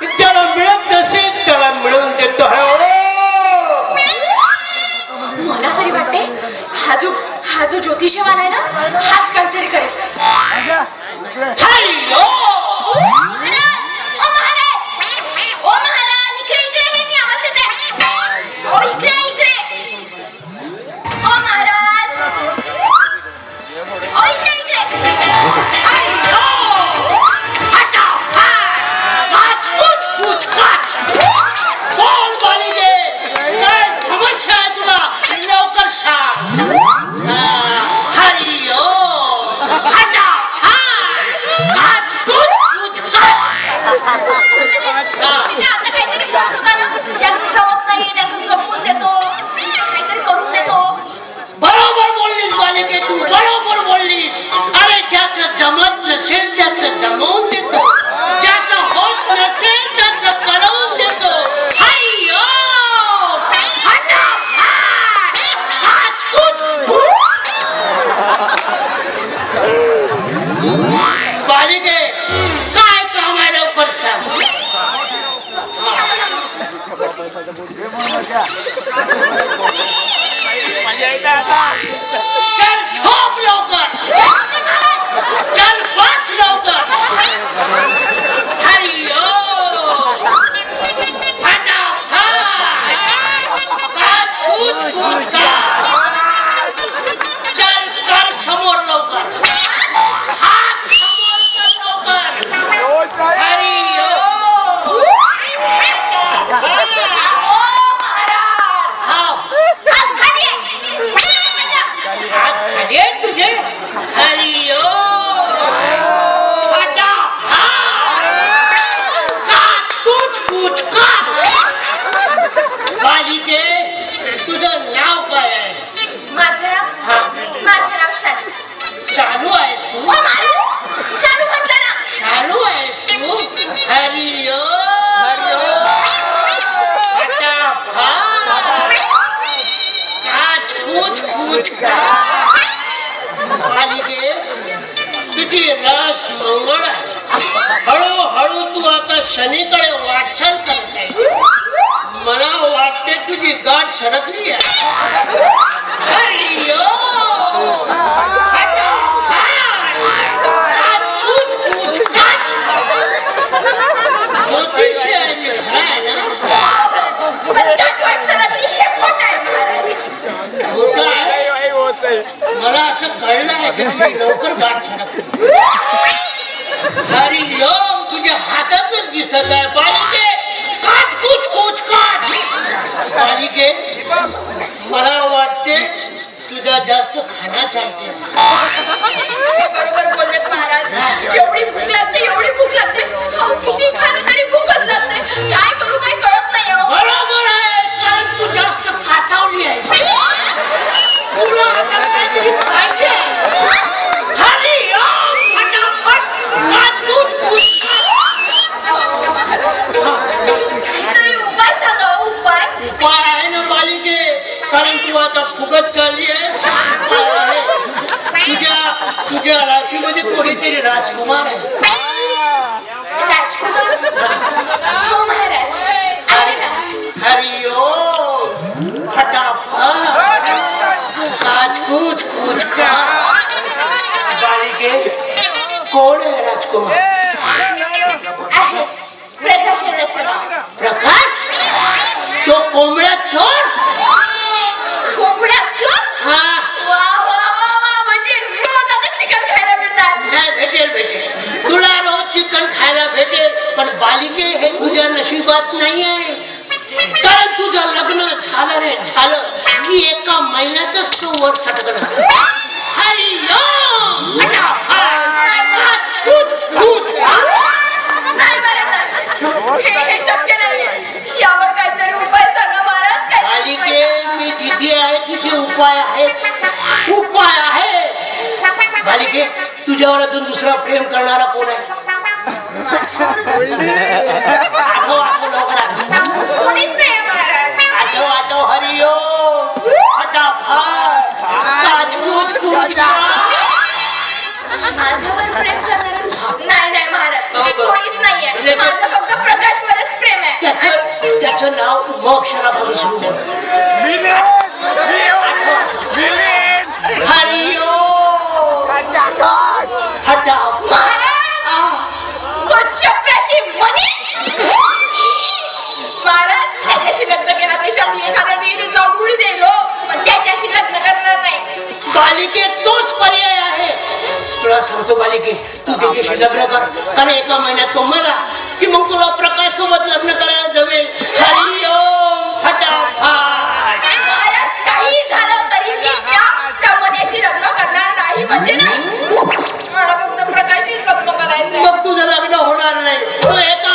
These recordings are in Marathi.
त्याला मिळत नसेल त्याला मिळवून देतो हो. मला तरी वाटते हा जो हा जो ज्योतिषवाला आहे ना हाच काहीतरी करेल. हरी सांग हा, हरी ओम. हटा, फाट. काच, कुच, कुच, काच. तिथे आता काहीतरी बोलत होता ना ज्याचं जमत नाही त्याचं जमवून देतो तुझी रस मंगळ आहे हळूहळू तू आता शनीकडे वाटचाल करत आहे मला वाटते तुझी गाठ सरकली आहे हरी ओम. फटाफट. काच कुच कुच काच ज्योतिषी आहे मी, खरं आहे ना मला असं कळलं आहे की तुझी लवकर गाठ हरी ओम तुझ्या हातातच दिसत आहे. कुच कुच काच बालिके मला वाटते तुझा जास्त खाना चालते. बरोबर बोललेत महाराज. एवढी भूक लागते एवढी भूक लागते. अहो, किती खाल्लं तरी भूकच लागते. काय करू काही कळत नाही अहो. बरोबर आहे कारण तू जास्त कातावली आहेस. आता चालली आहे. तुझ्या कोणीतरी राजकुमार आहे. राजकुमार हो महाराज ना ओम फटाफट काच कुछ कुच काच बालिके कोण आहे राजकुमार? आहे प्रकाश? नाव प्रकाश तो कोंबड्या चोर? पण बालिके हे तुझ्या नशिबात नाही आहे कारण तुझं लग्न झालं रे झालं की एका महिन्यातच तू वर सटकण हरी ओम! फटाफट! काच कुच कुच नाही बरोबर हे हे शक्य नाही यावर काहीतरी उपाय सांगा महाराज काहीतरी उपाय बालिके सांगा. मी जिथे आहे तिथे उपाय आहे उपाय आहे बालिके तुझ्यावर अजून दुसरा प्रेम करणारा कोण आहे आठव आठव लवकर आठव कोणीच नाही आहे, महाराज आठव आठव हरी ओम फटाफट काच कुच कुच माझ्यावर प्रेम करणारा नाही नाही महाराज हो का? कोणीच नाहीये म्हणजे- माझं फक्त प्रकाश त्याचं नाव म अक्षरापासून सुरू होतं हरिओ हटा महाराज कोच्चप्रशी मनी महाराज त्याच्याशी लग्न केल्यापेक्षा मी एखाद्या विहिरीत जाऊन उडी देईल हो. पण त्याच्याशी लग्न करणार नाही बालिके तोच पर्याय आहे. तुला सांगतो बालिके तू त्याच्याशी लग्न कर कारण एका महिन्यात तो मला की मग तुला प्रकाश सोबत लग्न करायला जमेल. फटाफट. काही झालं तरी मी त्या त्या मनीशी लग्न करणार नाही म्हणजे नाही. मला फक्त प्रकाशशीच लग्न करायचंय. मग तुझं लग्न होणार नाही. तो एका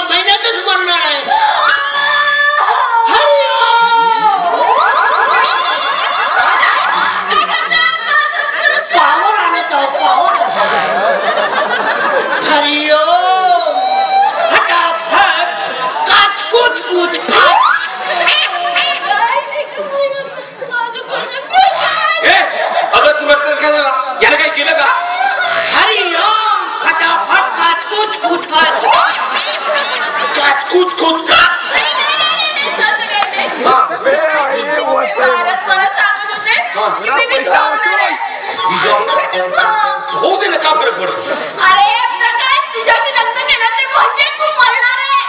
होऊ दे ना का फरक पडतो अरे प्रकाश तुझ्याशी लग्न केलं ते म्हणजे तू मरणार आहे.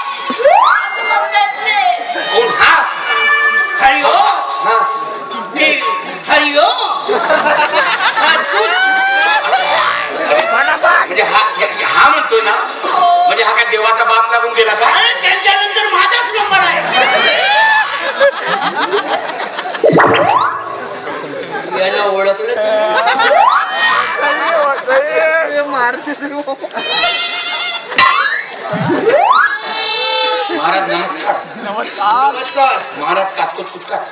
असं म्हणतात ते. कोण? हा? हरिओम? हा ते हरिओम काच कुच म्हणजे हा हा म्हणतोय ना म्हणजे हा काय देवाचा बाप लागून गेला का अरे त्यांच्यानंतर माझाच नंबर आहे याला ओळखलं तर? महाराज नमस्कार. नमस्कार. महाराज काचकुच कुच काच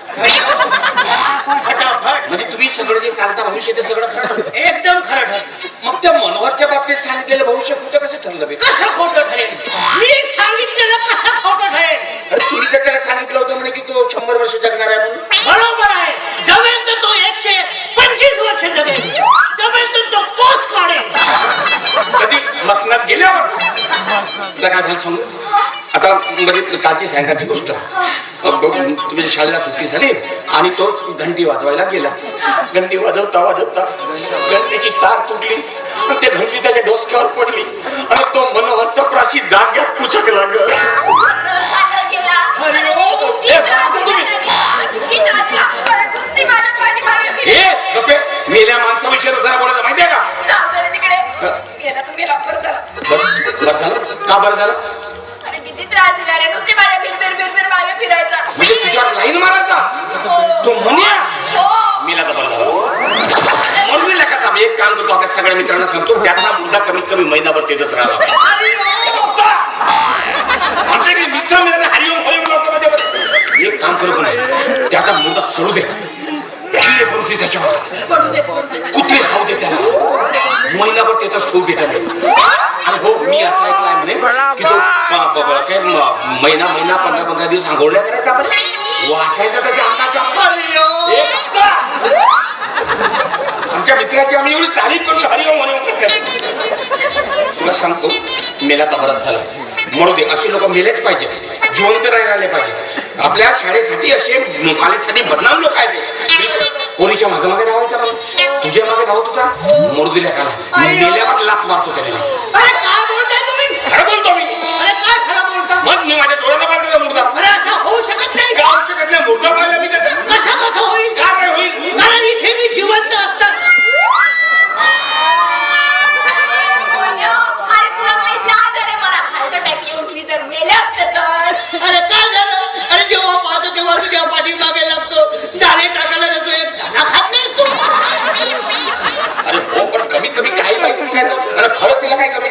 फटाफट. म्हणजे तुम्ही सगळं जे सांगता भविष्य ते सगळं खरं एकदम खरं ठरलं मग त्या मनोहरच्या बाबतीत सांगितलेलं भविष्य कुठं कसं ठरलं बे? कसं खोटं ठरेल? मी सांगितलेलं कसं खोटं ठरेल? अरे तुम्ही तर त्याला सांगितलं होतं म्हणे की तो शंभर वर्ष जगणार आहे म्हणून बरोबर आहे जमेल तर तो एकशे पंचवीस वर्ष जगेल जमेल तर तो पोस काढेल कधी मसनात गेल्यावर तुला काय झालं सांगू? आता म्हणजे कालची सायंकाळची गोष्ट. तुम्ही शाळेला सुट्टी झाली आणि तो घंटी वाजवायला गेला. घंटी वाजवता वाजवता घंटीची तार तुटली. त्या घंटी त्याच्या डोसक्यावर पडली. आणि तो मनोहर चपराशी जाग्यात पुचकला ग बरं झालं का बरं झालं? अरे किती त्रास दिला रे. नुसते माझ्या फिर फिर फिर फिर मागे फिरायचा. म्हणजे तुझ्यावर लाईन मारायचा? हो. तो म्हण्या हो. मेला तर बरं झालं. म्हणून मी लक्षात आलं. एक काम करतो आपल्या सगळ्या मित्रांना सांगतो त्याचा मुद्दा कमीत कमी महिनाभर तेजत राहिला आमच्याकडे मित्र मिळाले हरिओम हरिओम. एक काम करू पण. त्याचा मुद्दा सोडू दे. किल्ले करू दे त्याच्यावर. पडू दे दे. कुत्रे खाऊ दे त्याला. महिनाभर त्याचाच ठेवू दे त्याला आणि हो मी असं ऐकलंय म्हणे की तो प- प- प- काय म- महिना महिना पंधरा पंधरा दिवस आंघोळल्या करायचा आपण वासायचा त्याच्या अंगाच्या गप्पा! आमच्या मित्राची आम्ही एवढी तारीफ करून हरिओम हरिओम करतो तुला सांगतो मेला तर बरंच झालं. म्हणू दे असे लोक मेलेच पाहिजेत. जिवंत नाही राहिले पाहिजेत. आपल्या शाळेसाठी असे कॉलेजसाठी बदनाम लोक आहेत. पोरीच्या मागे मागे धावायचा मला तुझ्या मागे धावत होता? मोड दिल्या काला. मेल्यावर लात मारतो त्याला. मी माझ्या डोळ्याला पाहिजे मुर्दा? असं होऊ शकत नाही. गाव शकत नाही मुर्दा पाहिला मी त्याचा कसा कसं होईल? का काय होईल. कारण इथे मी जिवंत असतात. काय झालं? अरे जेव्हा पाहतो तेव्हा तुझ्या पाठीमागे लागतो. दाणे टाकायला जातो एक तू. अरे हो पण कमीत कमी काही पैसे घ्यायचं अरे खरं तिला काय कमी